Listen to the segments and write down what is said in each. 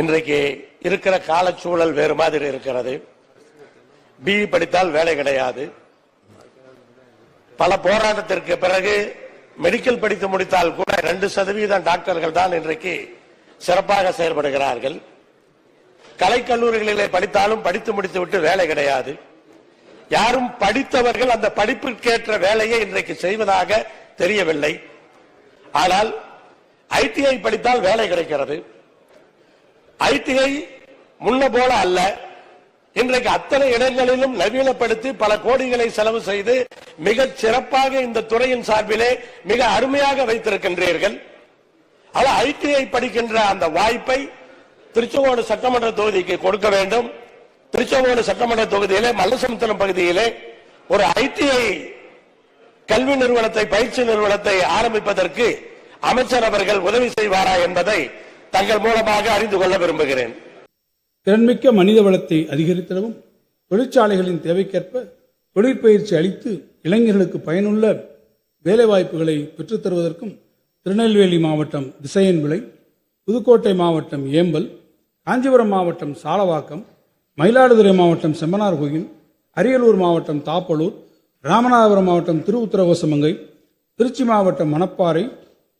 இன்றைக்கு இருக்கிற காலச்சூழல் வேறு மாதிரி இருக்கிறது. பிஇ படித்தால் வேலை கிடையாது. பல போராட்டத்திற்கு பிறகு மெடிக்கல் படித்து முடித்தால் கூட ரெண்டு சதவீதம் டாக்டர்கள் தான் இன்றைக்கு சிறப்பாக செயல்படுகிறார்கள். கலைக்கல்லூரிகளிலே படித்தாலும் படித்து முடித்து விட்டு வேலை கிடையாது. யாரும் படித்தவர்கள் அந்த படிப்பிற்கேற்ற வேலையை இன்றைக்கு செய்வதாக தெரியவில்லை. ஆனால் ஐடிஐ படித்தால் வேலை கிடைக்கிறது. ஐடிஐ முன்ன போல அல்ல. இன்றைக்கு அத்தனை இடங்களிலும் நவீனப்படுத்தி பல கோடிகளை செலவு செய்து மிக சிறப்பாக இந்த துறையின் சார்பிலே மிக அருமையாக வைத்திருக்கின்றீர்கள். அது ஐடிஐ படிக்கின்ற அந்த வாய்ப்பை திருச்செங்கோடு சட்டமன்ற தொகுதிக்கு கொடுக்க வேண்டும். திருச்செங்கோடு சட்டமன்ற தொகுதியிலே மல்லசமுத்திரம் பகுதியிலே ஒரு ஐடிஐ கல்வி நிறுவனத்தை பயிற்சி நிறுவனத்தை ஆரம்பிப்பதற்கு அமைச்சர் அவர்கள் உதவி செய்வாரா என்பதை தங்கள் மூலமாக அறிந்து கொள்ள விரும்புகிறேன். திறன்மிக்க மனித வளத்தை அதிகரித்திடவும் தொழிற்சாலைகளின் தேவைக்கேற்ப தொழிற்பயிற்சி அளித்து இளைஞர்களுக்கு பயனுள்ள வேலைவாய்ப்புகளை பெற்றுத்தருவதற்கும் திருநெல்வேலி மாவட்டம் திசையன் விளை புதுக்கோட்டை மாவட்டம் ஏம்பல் காஞ்சிபுரம் மாவட்டம் சாலவாக்கம் மயிலாடுதுறை மாவட்டம் செம்மனார் கோயில் அரியலூர் மாவட்டம் தாப்பலூர் ராமநாதபுரம் மாவட்டம் திருவுத்தரகோசமங்கை திருச்சி மாவட்டம் மணப்பாறை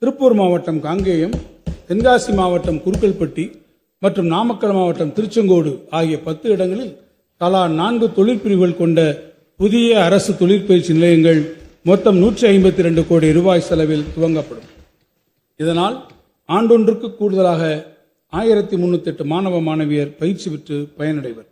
திருப்பூர் மாவட்டம் காங்கேயம் தென்காசி மாவட்டம் குருக்கல்பட்டி மற்றும் நாமக்கல் மாவட்டம் திருச்செங்கோடு ஆகிய பத்து இடங்களில் தலா நான்கு தொழிற்பிரிவுகள் கொண்ட புதிய அரசு தொழிற்பயிற்சி நிலையங்கள் மொத்தம் நூற்றி ஐம்பத்தி ரெண்டு கோடி ரூபாய் செலவில் துவங்கப்படும். இதனால் ஆண்டொன்றுக்கு கூடுதலாக ஆயிரத்தி முன்னூற்றி எட்டு மாணவ மாணவியர் பயிற்சி பெற்று பயனடைவர்.